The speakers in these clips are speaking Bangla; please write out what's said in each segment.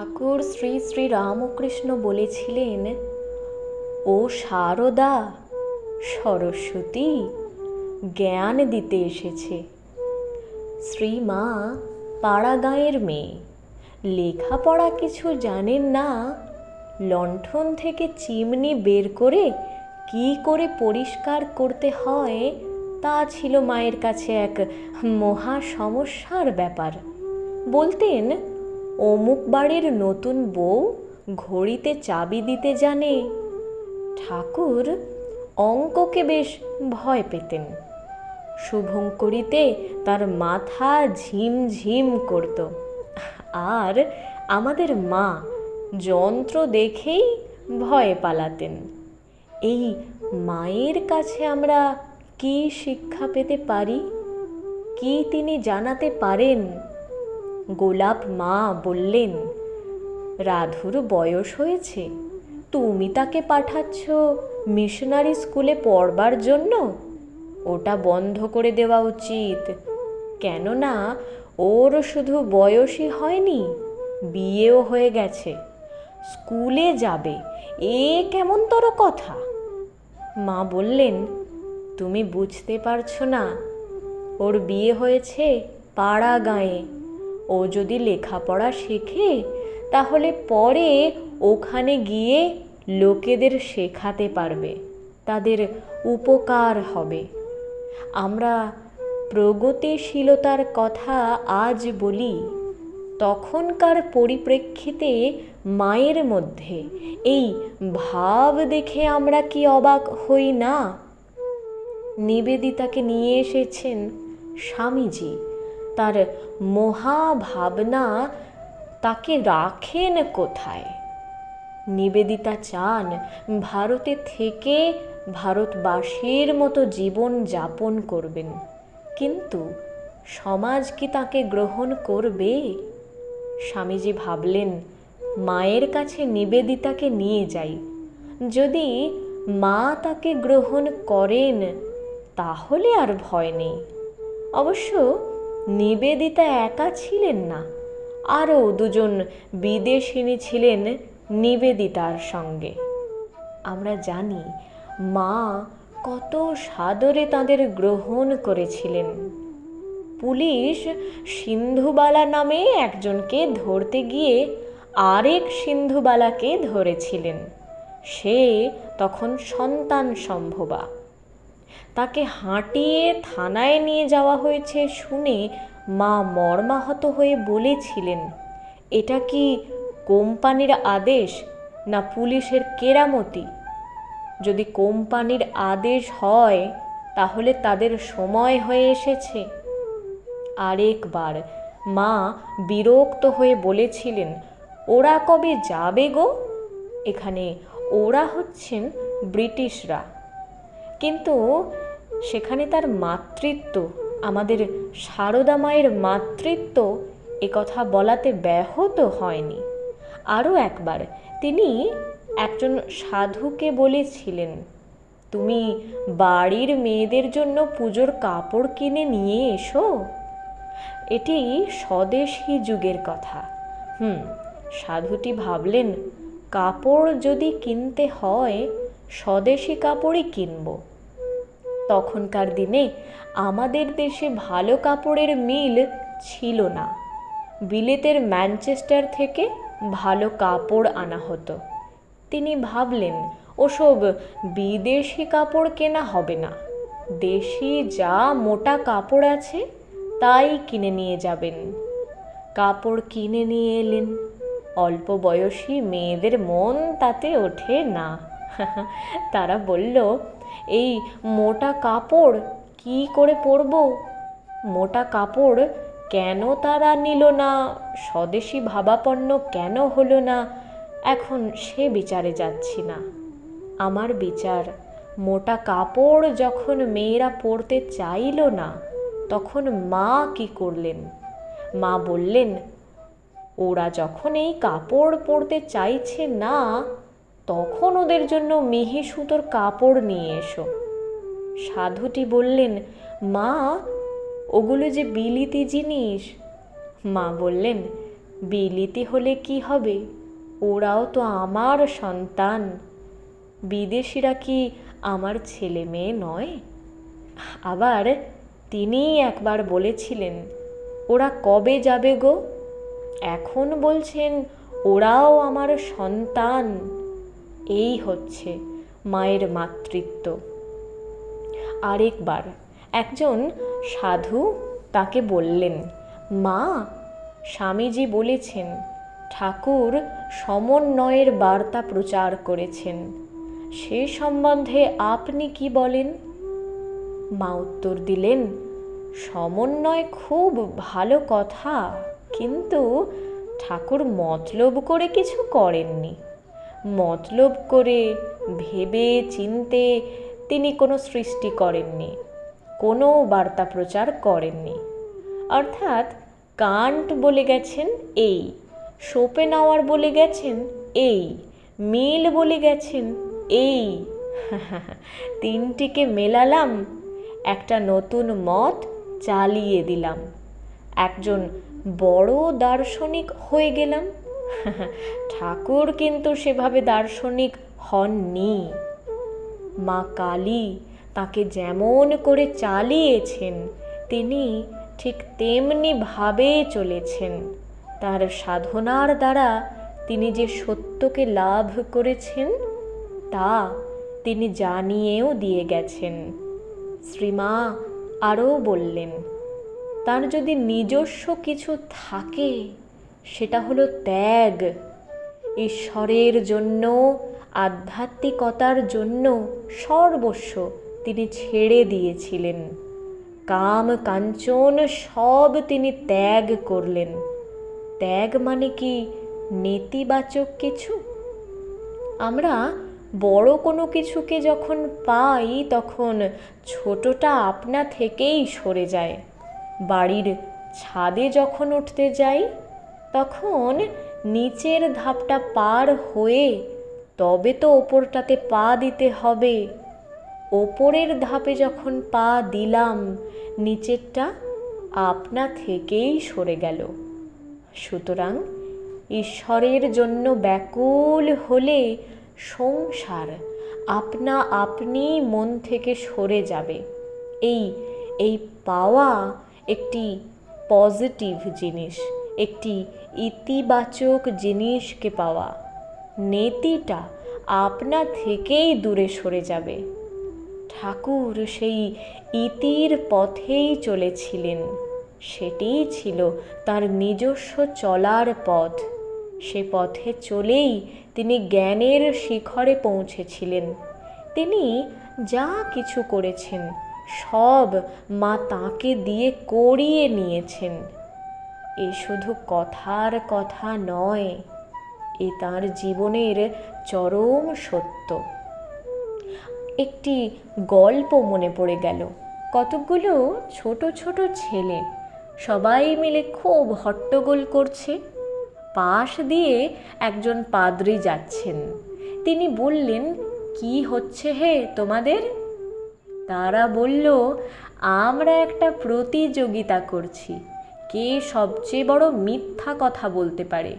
ঠাকুর শ্রী শ্রী রামকৃষ্ণ বলেছিলেন, ও সারদা সরস্বতী, জ্ঞান দিতে এসেছে। শ্রীমা পাড়াগাঁয়ের মেয়ে, লেখাপড়া কিছু জানেন না? লণ্ঠন থেকে চিমনি বের করে কি করে পরিষ্কার করতে হয়, তা ছিল মায়ের কাছে এক মহা সমস্যার ব্যাপার। বলতেন অমুক বাড়ির নতুন বউ ঘড়িতে চাবি দিতে জানে। ঠাকুর অঙ্ককে বেশ ভয় পেতেন। শুভঙ্করিতে তার মাথা ঝিমঝিম করত। আর আমাদের মা যন্ত্র দেখেই ভয়ে পালাতেন। এই মায়ের কাছে আমরা কি শিক্ষা পেতে পারি? কি তিনি জানাতে পারেন? গোলাপ মা বললেন, রাধুর বয়স হয়েছে, তুমি তাকে পাঠাচ্ছ মিশনারি স্কুলে পড়বার জন্য? ওটা বন্ধ করে দেওয়া উচিত। কেননা, ওর শুধু বয়সই হয়নি, বিয়েও হয়ে গেছে। স্কুলে যাবে, এ কেমনতর কথা? মা বললেন, তুমি বুঝতে পারছ না, ওর বিয়ে হয়েছে পাড়া গাঁয়ে ও যদি লেখাপড়া শেখে, তাহলে পরে ওখানে গিয়ে লোকেদের শেখাতে পারবে, তাদের উপকার হবে। আমরা প্রগতিশীলতার কথা আজ বলি, তখনকার পরিপ্রেক্ষিতে মায়ের মধ্যে এই ভাব দেখে আমরা কি অবাক হই না? নিবেদিতাকে নিয়ে এসেছেন স্বামীজি। তার মহাভাবনা তাকে রাখেন কোথায়? নিবেদিতা চান ভারতে থেকে ভারতবাসীর মতো জীবন যাপন করবেন। কিন্তু সমাজ কি তাকে গ্রহণ করবে? স্বামীজি ভাবলেন, মায়ের কাছে নিবেদিতাকে নিয়ে যাই। যদি মা তাকে গ্রহণ করেন, তাহলে আর ভয় নেই। অবশ্য নিবেদিতা একা ছিলেন না। আরও দুজন বিদেশিনী ছিলেন নিবেদিতার সঙ্গে। আমরা জানি, মা কত সাদরে তাদের গ্রহণ করেছিলেন। পুলিশ সিন্ধুবালা নামে একজনকে ধরতে গিয়ে আরেক সিন্ধুবালাকে ধরেছিলেন। সে তখন সন্তান সম্ভবা। তাকে হাঁটিয়ে থানায় নিয়ে যাওয়া হয়েছে শুনে মা মর্মাহত হয়ে বলেছিলেন, এটা কি কোম্পানির আদেশ না পুলিশের কেরামতি? যদি কোম্পানির আদেশ হয়, তাহলে তাদের সময় হয়ে এসেছে। আরেকবার মা বিরক্ত হয়ে বলেছিলেন, ওরা কবে যাবে গো? এখানে ওরা হচ্ছেন ব্রিটিশরা। কিন্তু সেখানে তার মাতৃত্ব, আমাদের সারদা মায়ের মাতৃত্ব কথা বলাতে ব্যাহত হয়নি। আরও একবার, তিনি একজন সাধুকে বলেছিলেন, তুমি বাড়ির মেয়েদের জন্য পুজোর কাপড় কিনে নিয়ে এসো। এটি স্বদেশী যুগের কথা। হুম, সাধুটি ভাবলেন, কাপড় যদি কিনতে হয় স্বদেশি কাপড়ই কিনব। তখনকার দিনে আমাদের দেশে ভালো কাপড়ের মিল ছিল না। বিলেতের ম্যানচেস্টার থেকে ভালো কাপড় আনা হতো। তিনি ভাবলেন, ওসব বিদেশি কাপড় কেনা হবে না। দেশি যা মোটা কাপড় আছে, তাই কিনে নিয়ে যাবেন। কাপড় কিনে নিয়ে এলেন। অল্প বয়সী মেয়েদের মন তাতে ওঠে না। তারা বলল, এই মোটা কাপড় কি করে পরব? মোটা কাপড় কেন তারা নিল না? স্বদেশি ভাবাপন্ন কেন হলো না? এখন সে বিচারে যাচ্ছি না। আমার বিচার, মোটা কাপড় যখন মেয়েরা পরতে চাইল না, তখন মা কি করলেন? মা বললেন, ওরা যখন এই কাপড় পরতে চাইছে না তখন ওদের জন্য মিহি সুতোর কাপড় নিয়ে এসো। সাধুটি বললেন, মা, ওগুলো যে বিলিতি জিনিস। মা বললেন, বিলিতি হলে কি হবে? ওরাও তো আমার সন্তান। বিদেশিরা কি আমার ছেলে মেয়ে নয়? আবার তিনি একবার বলেছিলেন, ওরা কবে যাবে গো? এখন বলছেন, ওরাও আমার সন্তান। এই হচ্ছে মায়ের মাতৃত্ব। আরেকবার, একজন সাধু তাকে বললেন, মা, স্বামীজি বলেছেন, ঠাকুর সমন্বয়ের বার্তা প্রচার করেছেন। সে সম্বন্ধে আপনি কি বলেন? মা উত্তর দিলেন, সমন্বয় খুব ভালো কথা, কিন্তু ঠাকুর মতলব করে কিছু করেননি। মতলব করে, ভেবে চিনতে তিনি কোনো সৃষ্টি করেননি, কোনো বার্তা প্রচার করেননি। অর্থাৎ কান্ট বলে গেছেন এই, শোপেনাওয়ার বলে গেছেন এই, মিল বলে গেছেন এই। তিনটিকে মেলালাম, একটা নতুন মত চালিয়ে দিলাম। একজন বড় দার্শনিক হয়ে গেলাম। ঠাকুর কিন্তু সেভাবে দার্শনিক হননি। মা কালী তাকে যেমন করে চালিয়েছেন, তিনি ঠিক তেমনি ভাবে চলেছেন। তার সাধনার দ্বারা তিনি যে সত্যকে লাভ করেছেন, তা তিনি জানিয়েও দিয়ে গেছেন। শ্রীমা আরও বললেন, তার যদি নিজস্ব কিছু থাকে সেটা হলো ত্যাগ। ঈশ্বরের জন্য, আধ্যাত্মিকতার জন্য সর্বস্ব তিনি ছেড়ে দিয়েছিলেন। কাম, কাঞ্চন সব তিনি ত্যাগ করলেন। ত্যাগ মানে কি নেতিবাচক কিছু? আমরা বড় কোনো কিছুকে যখন পাই, তখন ছোটটা আপনা থেকেই সরে যায়। বাড়ির ছাদে যখন উঠতে যাই তখন নিচের ধাপটা পার হয়ে তবে তো ওপরটাতে পা দিতে হবে। ওপরের ধাপে যখন পা দিলাম, নিচেরটা আপনা থেকেই সরে গেল। সুতরাং ঈশ্বরের জন্য ব্যাকুল হলে সংসার আপনা আপনি মন থেকে সরে যাবে। এই এই পাওয়া একটি পজিটিভ জিনিস। একটি ইতিবাচক জিনিসকে পাওয়া। নেতিটা আপনা থেকেই দূরে সরে যাবে। ঠাকুর সেই ইতির পথেই চলেছিলেন। সেটিই ছিল তার নিজস্ব চলার পথ। সে পথে চলেই তিনি জ্ঞানের শিখরে পৌঁছেছিলেন। তিনি যা কিছু করেছেন, সব মা তাকে দিয়ে করিয়ে নিয়েছেন। এ শুধু কথার কথা নয়, এ তার জীবনের চরম সত্য। একটি গল্প মনে পড়ে গেল। কতকগুলো ছোট ছোট ছেলে সবাই মিলে খুব হট্টগোল করছে। পাশ দিয়ে একজন পাদ্রি যাচ্ছেন। তিনি বললেন, কি হচ্ছে হে তোমাদের? তারা বলল, আমরা একটা প্রতিযোগিতা করছি। কে সবচেয়ে বড় মিথ্যা কথা বলতে পারে?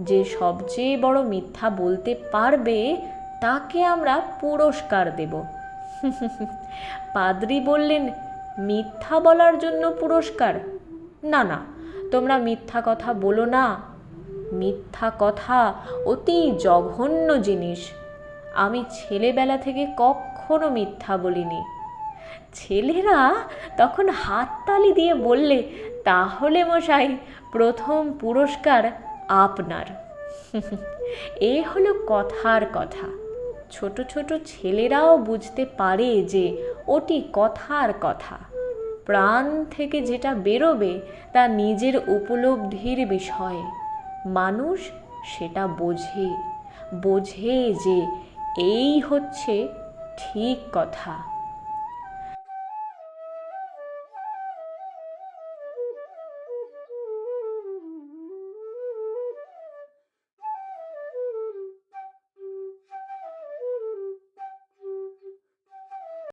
যে সবচেয়ে বড় মিথ্যা বলতে পারবে, তাকে আমরা পুরস্কার দেব। পাদ্রি বললেন, মিথ্যা বলার জন্য পুরস্কার? না না, তোমরা মিথ্যা কথা বলো না। মিথ্যা কথা অতি জঘন্য জিনিস। আমি ছেলেবেলা থেকে কখনো মিথ্যা বলিনি। ছেলেরা তখন হাততালি দিয়ে বললে তাহলে মশাই প্রথম পুরস্কার আপনার। এ হলো কথার কথা। ছোট ছোট ছেলেরাও বুঝতে পারে যে ওটি কথার কথা। প্রাণ থেকে যেটা বেরোবে তা নিজের উপলব্ধির বিষয়। মানুষ সেটা বোঝে। বোঝে যে এই হচ্ছে ঠিক কথা।